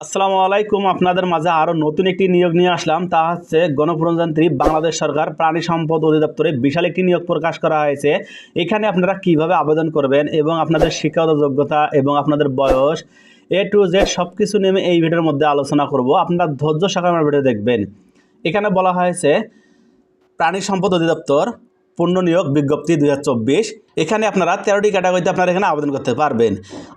আসসালামু আলাইকুম। আপনাদের মাঝে আরও নতুন একটি নিয়োগ নিয়ে আসলাম। তা হচ্ছে গণপ্রজাতন্ত্রী বাংলাদেশ সরকার প্রাণী সম্পদ অধিদপ্তরে বিশাল একটি নিয়োগ প্রকাশ করা হয়েছে। এখানে আপনারা কীভাবে আবেদন করবেন এবং আপনাদের শিক্ষাগত যোগ্যতা এবং আপনাদের বয়স এ টু জেড সব কিছু নিয়ে এই ভিডিওর মধ্যে আলোচনা করব। আপনারা ধৈর্য সহকারে ভিডিও দেখবেন। এখানে বলা হয়েছে, প্রাণী সম্পদ অধিদপ্তর পূর্ণ নিয়োগ বিজ্ঞপ্তি দু হাজার চব্বিশ। এখানে আপনারা তেরোটি ক্যাটাগরিতে আপনারা এখানে আবেদন করতে পারবেন।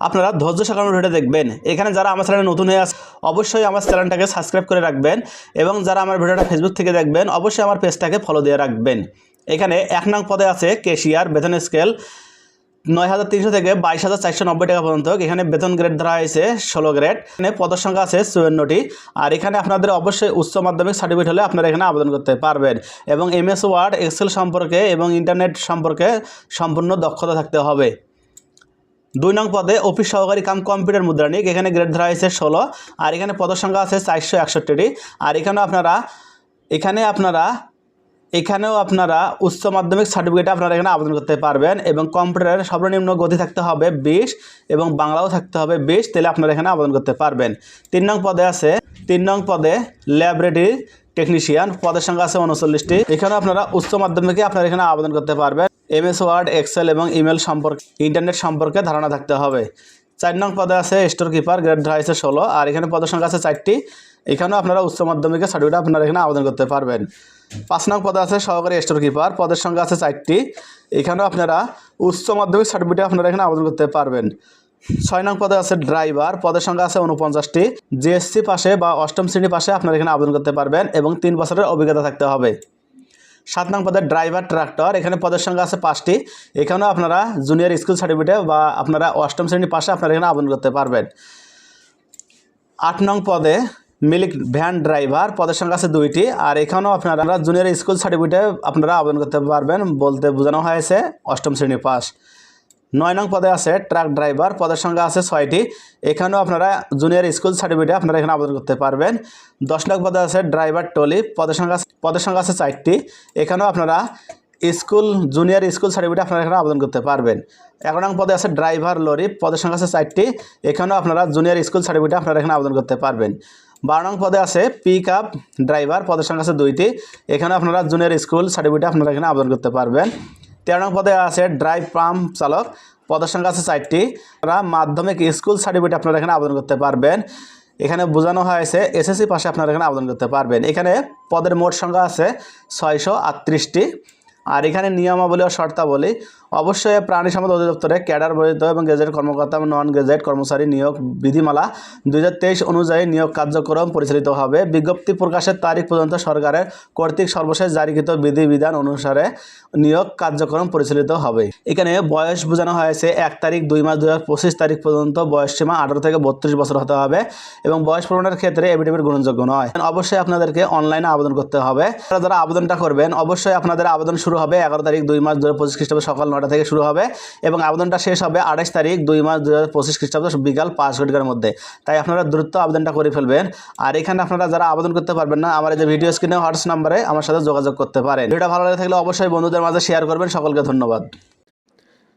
আপনারা ধৈর্য সহকারে ভিডিও দেখবেন। এখানে যারা আমার চ্যানেলে নতুন হয়ে আস অবশ্যই আমার চ্যানেলটাকে সাবস্ক্রাইব করে রাখবেন এবং যারা আমার ভিডিওটা ফেসবুক থেকে দেখবেন, অবশ্যই আমার পেজটাকে ফলো দিয়ে রাখবেন। এখানে এক নং পদে আছে কেশিয়ার বেতন স্কেল নয় হাজার তিনশো থেকে বাইশ হাজার চারশো নব্বই টাকা পর্যন্ত। এখানে বেতন গ্রেড ধরা হয়েছে ষোলো গ্রেড এখানে পদের সংখ্যা আছে চুয়ান্নটি। আর এখানে আপনাদের অবশ্যই উচ্চ মাধ্যমিক সার্টিফিকেট হলে আপনারা এখানে আবেদন করতে পারবেন। এবং এমএস ওয়ার্ড এক্সেল সম্পর্কে এবং ইন্টারনেট সম্পর্কে সম্পূর্ণ দক্ষতা থাকতে হবে। দুই নং পদে অফিস সহকারী কাম কম্পিউটার মুদ্রানিক এখানে গ্রেড ধরা হয়েছে ষোলো। আর এখানে পদের সংখ্যা আছে চারশো একষট্টিটি। আর এখানেও আপনারা, এখানে আপনারা এখানেও আপনারা উচ্চ মাধ্যমিক সার্টিফিকেট আপনারা এখানে আবেদন করতে পারবেন এবং কম্পিউটারের সর্বনিম্ন গতি থাকতে হবে বিশ এবং বাংলাও থাকতে হবে বিশ, তাহলে আপনারা এখানে আবেদন করতে পারবেন। তিন নং পদে আছে, তিন নং পদে ল্যাবরেটরি টেকনিশিয়ান পদের সংখ্যা আছে উনচল্লিশটি। এখানে আপনারা উচ্চ মাধ্যমিকে আপনারা এখানে আবেদন করতে পারবেন। এমএস ওয়ার্ড এক্সেল এবং ইমেল সম্পর্কে ইন্টারনেট সম্পর্কে ধারণা থাকতে হবে। চার নং পদে আছে স্টোর কিপার, গ্রেড ধরা হয়েছে ষোলো, আর এখানে পদের সংখ্যা আছে চারটি। এখানেও আপনারা উচ্চ মাধ্যমিকের সার্টিফিকেট আপনারা এখানে আবেদন করতে পারবেন। পাঁচ নং পদে আছে সহকারী স্টোর কিপার, পদের সংখ্যা আছে চারটি। এখানেও আপনারা উচ্চ মাধ্যমিক সার্টিফিকেট আপনারা এখানে আবেদন করতে পারবেন। ছয় নং পদে আছে ড্রাইভার, পদের সংখ্যা আছে উনপঞ্চাশটি জিএসসি পাশে বা অষ্টম শ্রেণি পাশে আপনারা এখানে আবেদন করতে পারবেন এবং তিন বছরের অভিজ্ঞতা থাকতে হবে। সাত নং পদের ড্রাইভার ট্রাক্টর এখানে পদের সংখ্যা আছে পাঁচটি। এখানেও আপনারা জুনিয়র স্কুল সার্টিফিকেট বা আপনারা অষ্টম শ্রেণির পাশে আপনারা এখানে আবেদন করতে পারবেন। আট নং পদে মিলিক ভ্যান ড্রাইভার পদের সংখ্যা আছে দুইটি, আর এখানেও আপনারা জুনিয়র স্কুল সার্টিফিকেটে আপনারা আবেদন করতে পারবেন বলতে বোঝানো হয়েছে অষ্টম শ্রেণি পাস নয় নং পদে আছে ট্রাক ড্রাইভার, পদের সংখ্যা আছে ছয়টি। এখানেও আপনারা জুনিয়র স্কুল সার্টিফিকেটে আপনারা এখানে আবেদন করতে পারবেন। দশ নং পদে আছে ড্রাইভার টলি, পদের সংখ্যা পদের সংখ্যা আছে চারটি। এখানেও আপনারা স্কুল জুনিয়র স্কুল সার্টিফিকেট আপনারা এখানে আবেদন করতে পারবেন। এগারো নং পদে আছে ড্রাইভার লরি, পদের সংখ্যা আছে চারটি। এখানেও আপনারা জুনিয়র স্কুল সার্টিফিকেট আপনারা এখানে আবেদন করতে পারবেন। বারো নং পদে আছে পিক আপ ড্রাইভার পদের সংখ্যা আছে দুইটি। এখানে আপনারা জুনিয়র স্কুল সার্টিফিকেট আপনারা এখানে আবেদন করতে পারবেন। তেরো নং পদে আছে ড্রাইভ পাম্প চালক। পদের সংখ্যা আছে চারটি। আপনারা মাধ্যমিক স্কুল সার্টিফিকেট আপনারা এখানে আবেদন করতে পারবেন। এখানে বোঝানো হয়েছে, এসএসসি পাশে আপনারা এখানে আবেদন করতে পারবেন। এখানে পদের মোট সংখ্যা আছে ছয়শো আটত্রিশটি। আর এখানে নিয়মাবলী ও শর্তাবলী। অবশ্যই প্রাণী সম্পদ অধিদপ্তরে ক্যাডার বহিত এবং গেজেট কর্মকর্তা এবং নন গেজেট কর্মচারী নিয়োগ বিধিমালা দুই হাজার তেইশ অনুযায়ী নিয়োগ কার্যক্রম পরিচালিত হবে। বিজ্ঞপ্তি প্রকাশের তারিখ পর্যন্ত সরকারের কর্তৃক সর্বশেষ জারিকৃত বিধিবিধান অনুসারে নিয়োগ কার্যক্রম পরিচালিত হবে। এখানে বয়স বোঝানো হয়েছে এক তারিখ, দুই মাস পঁচিশ তারিখ পর্যন্ত বয়স সীমা আঠারো থেকে বত্রিশ বছর হতে হবে এবং বয়স পূরণের ক্ষেত্রে এভিডেভিট গ্রহণযোগ্য নয়। অবশ্যই আপনাদেরকে অনলাইনে আবেদন করতে হবে। আপনারা যারা আবেদনটা করবেন, অবশ্যই আপনাদের আবেদন শুরু হবে, এগারো তারিখ দুই মাস দু হাজার পঁচিশ খ্রিস্টাব্দ সকাল নটা থেকে শুরু হবে এবং আবেদনটা শেষ হবে আঠাশ তারিখ দুই মাস দু হাজার পঁচিশ খ্রিস্টাব্দ বিকাল পাঁচ ঘটিকার মধ্যে। তাই আপনারা দ্রুত আবেদনটা করে ফেলবেন। আর এখানে আপনারা যারা আবেদন করতে পারবেন না, আমার এই যে ভিডিও স্ক্রিনে হোয়াটস নাম্বারে আমার সাথে যোগাযোগ করতে পারেন। ভিডিওটা ভালো লাগে থাকলে অবশ্যই বন্ধুদের মাঝে শেয়ার করবেন। সকলকে ধন্যবাদ।